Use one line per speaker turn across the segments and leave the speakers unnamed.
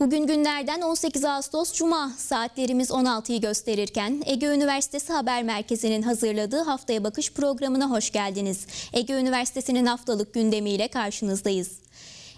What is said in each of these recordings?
Bugün günlerden 18 Ağustos Cuma saatlerimiz 16'yı gösterirken Ege Üniversitesi Haber Merkezi'nin hazırladığı Haftaya Bakış programına hoş geldiniz. Ege Üniversitesi'nin haftalık gündemiyle karşınızdayız.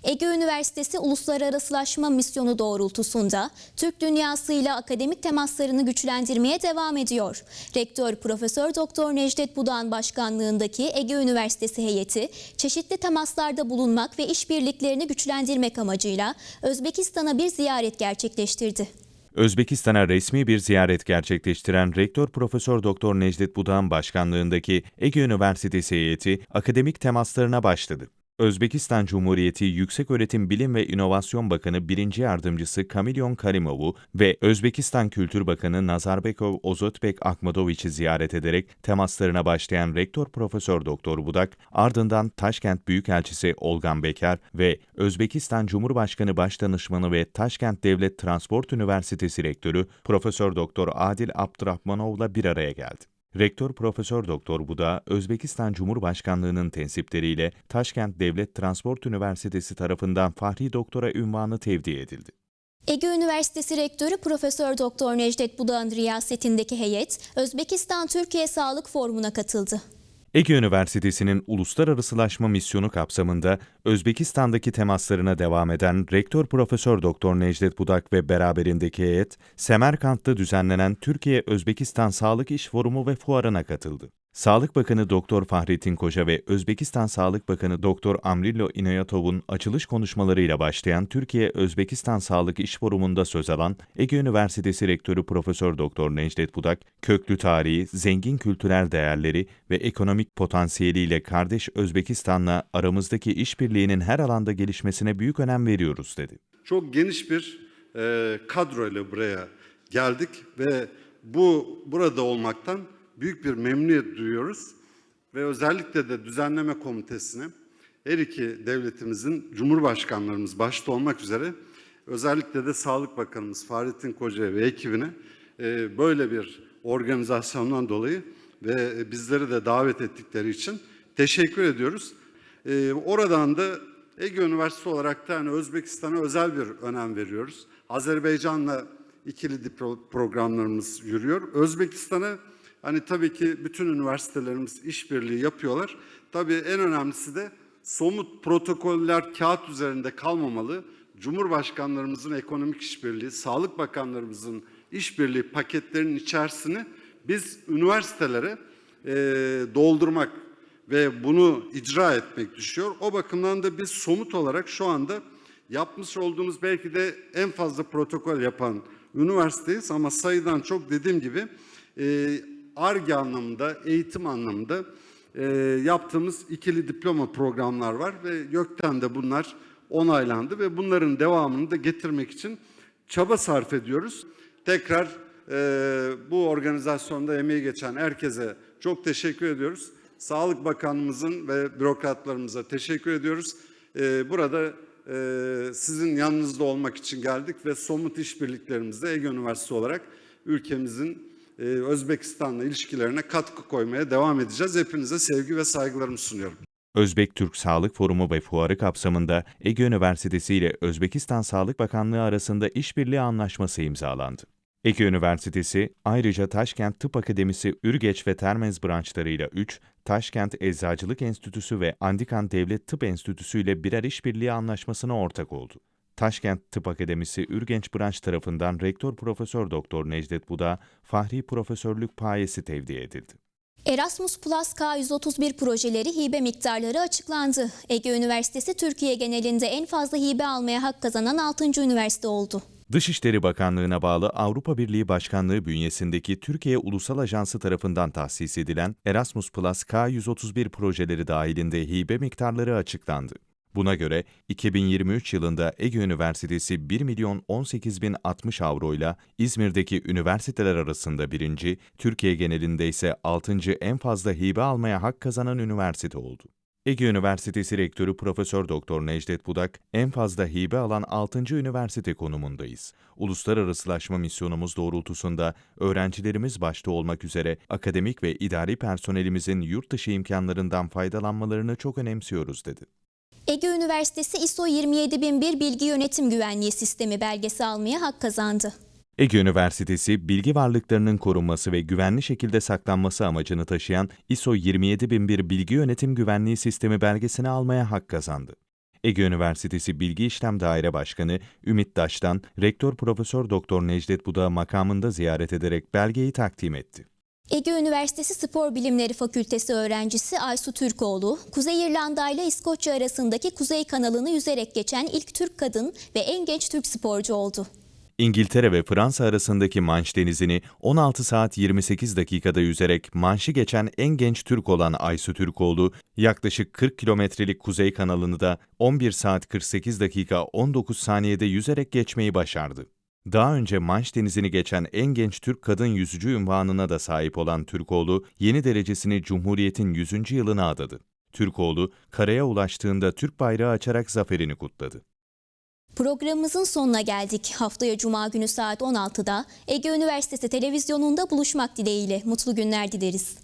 Ege Üniversitesi uluslararasılaşma misyonu doğrultusunda Türk dünyasıyla akademik temaslarını güçlendirmeye devam ediyor. Rektör Profesör Doktor Necdet Budan başkanlığındaki Ege Üniversitesi heyeti çeşitli temaslarda bulunmak ve işbirliklerini güçlendirmek amacıyla Özbekistan'a bir ziyaret gerçekleştirdi.
Özbekistan'a resmi bir ziyaret gerçekleştiren Rektör Profesör Doktor Necdet Budan başkanlığındaki Ege Üniversitesi heyeti akademik temaslarına başladı. Özbekistan Cumhuriyeti Yükseköğretim Bilim ve İnovasyon Bakanı 1. Yardımcısı Kamilyon Karimov'u ve Özbekistan Kültür Bakanı Nazarbekov Ozotbek Akmadoviç'i ziyaret ederek temaslarına başlayan Rektör Profesör Doktor Budak, ardından Taşkent Büyükelçisi Olgan Bekar ve Özbekistan Cumhurbaşkanı Başdanışmanı ve Taşkent Devlet Transport Üniversitesi Rektörü Profesör Doktor Adil Abdurrahmanov'la bir araya geldi. Rektör Profesör Doktor Buda, Özbekistan Cumhurbaşkanlığının tensipleriyle Taşkent Devlet Transport Üniversitesi tarafından Fahri Doktora ünvanı tevdi edildi.
Ege Üniversitesi Rektörü Profesör Doktor Necdet Budak'ın riyasetindeki heyet Özbekistan Türkiye Sağlık Forumu'na katıldı.
Ege Üniversitesi'nin uluslararasılaşma misyonu kapsamında Özbekistan'daki temaslarına devam eden Rektör Profesör Doktor Necdet Budak ve beraberindeki heyet, Semerkant'ta düzenlenen Türkiye-Özbekistan Sağlık İş Forumu ve Fuarı'na katıldı. Sağlık Bakanı Doktor Fahrettin Koca ve Özbekistan Sağlık Bakanı Doktor Amrillo Inayatov'un açılış konuşmalarıyla başlayan Türkiye-Özbekistan Sağlık İş Forumu'nda söz alan Ege Üniversitesi Rektörü Profesör Doktor Necdet Budak, köklü tarihi, zengin kültürel değerleri ve ekonomik potansiyeliyle kardeş Özbekistan'la aramızdaki işbirliğinin her alanda gelişmesine büyük önem veriyoruz dedi.
çok geniş bir e, kadroyla buraya geldik ve bu burada olmaktan büyük bir memnuniyet duyuyoruz ve özellikle de düzenleme komitesine her iki devletimizin cumhurbaşkanlarımız başta olmak üzere özellikle de Sağlık Bakanımız Fahrettin Koca ve ekibine e, böyle bir organizasyondan dolayı ve bizleri de davet ettikleri için teşekkür ediyoruz. E, oradan da Ege Üniversitesi olarak da hani Özbekistan'a özel bir önem veriyoruz. Azerbaycan'la ikili programlarımız yürüyor. Özbekistan'a hani tabii ki bütün üniversitelerimiz işbirliği yapıyorlar. Tabii en önemlisi de somut protokoller kağıt üzerinde kalmamalı. Cumhurbaşkanlarımızın ekonomik işbirliği, Sağlık Bakanlarımızın işbirliği paketlerinin içerisini biz üniversitelere eee, doldurmak ve bunu icra etmek düşüyor. O bakımdan da biz somut olarak şu anda yapmış olduğumuz belki de en fazla protokol yapan üniversiteyiz ama sayıdan çok dediğim gibi e, ARGE anlamında, eğitim anlamında e, yaptığımız ikili diploma programlar var ve YÖK'ten de bunlar onaylandı ve bunların devamını da getirmek için çaba sarf ediyoruz. Tekrar e, bu organizasyonda emeği geçen herkese çok teşekkür ediyoruz. Sağlık Bakanımızın ve bürokratlarımıza teşekkür ediyoruz. E, burada e, sizin yanınızda olmak için geldik ve somut işbirliklerimizde Ege Üniversitesi olarak ülkemizin e, Özbekistan'la ilişkilerine katkı koymaya devam edeceğiz. Hepinize sevgi ve saygılarımı sunuyorum.
Özbek Türk Sağlık Forumu ve Fuarı kapsamında Ege Üniversitesi ile Özbekistan Sağlık Bakanlığı arasında işbirliği anlaşması imzalandı. Ege Üniversitesi ayrıca Taşkent Tıp Akademisi Ürgeç ve Termez branşlarıyla 3, Taşkent Eczacılık Enstitüsü ve Andikan Devlet Tıp Enstitüsü ile birer işbirliği anlaşmasına ortak oldu. Taşkent Tıp Akademisi Ürgenç branş tarafından Rektör Profesör Doktor Necdet Buda Fahri Profesörlük payesi tevdi edildi.
Erasmus Plus K131 projeleri hibe miktarları açıklandı. Ege Üniversitesi Türkiye genelinde en fazla hibe almaya hak kazanan 6. üniversite oldu.
Dışişleri Bakanlığı'na bağlı Avrupa Birliği Başkanlığı bünyesindeki Türkiye Ulusal Ajansı tarafından tahsis edilen Erasmus Plus K131 projeleri dahilinde hibe miktarları açıklandı. Buna göre 2023 yılında Ege Üniversitesi 1 milyon 18 bin 60 avro ile İzmir'deki üniversiteler arasında birinci, Türkiye genelinde ise 6. en fazla hibe almaya hak kazanan üniversite oldu. Ege Üniversitesi Rektörü Profesör Doktor Necdet Budak, en fazla hibe alan 6. üniversite konumundayız. Uluslararasılaşma misyonumuz doğrultusunda öğrencilerimiz başta olmak üzere akademik ve idari personelimizin yurt dışı imkanlarından faydalanmalarını çok önemsiyoruz dedi.
Ege Üniversitesi ISO 27001 Bilgi Yönetim Güvenliği Sistemi belgesi almaya hak kazandı.
Ege Üniversitesi, bilgi varlıklarının korunması ve güvenli şekilde saklanması amacını taşıyan ISO 27001 Bilgi Yönetim Güvenliği Sistemi belgesini almaya hak kazandı. Ege Üniversitesi Bilgi İşlem Daire Başkanı Ümit Daş'tan Rektör Profesör Doktor Necdet Buda makamında ziyaret ederek belgeyi takdim etti.
Ege Üniversitesi Spor Bilimleri Fakültesi öğrencisi Aysu Türkoğlu, Kuzey İrlanda ile İskoçya arasındaki Kuzey kanalını yüzerek geçen ilk Türk kadın ve en genç Türk sporcu oldu.
İngiltere ve Fransa arasındaki Manş Denizi'ni 16 saat 28 dakikada yüzerek Manş'ı geçen en genç Türk olan Aysu Türkoğlu, yaklaşık 40 kilometrelik Kuzey kanalını da 11 saat 48 dakika 19 saniyede yüzerek geçmeyi başardı. Daha önce Manş Denizi'ni geçen en genç Türk kadın yüzücü ünvanına da sahip olan Türkoğlu, yeni derecesini Cumhuriyet'in 100. yılına adadı. Türkoğlu, karaya ulaştığında Türk bayrağı açarak zaferini kutladı.
Programımızın sonuna geldik. Haftaya Cuma günü saat 16'da Ege Üniversitesi televizyonunda buluşmak dileğiyle. Mutlu günler dileriz.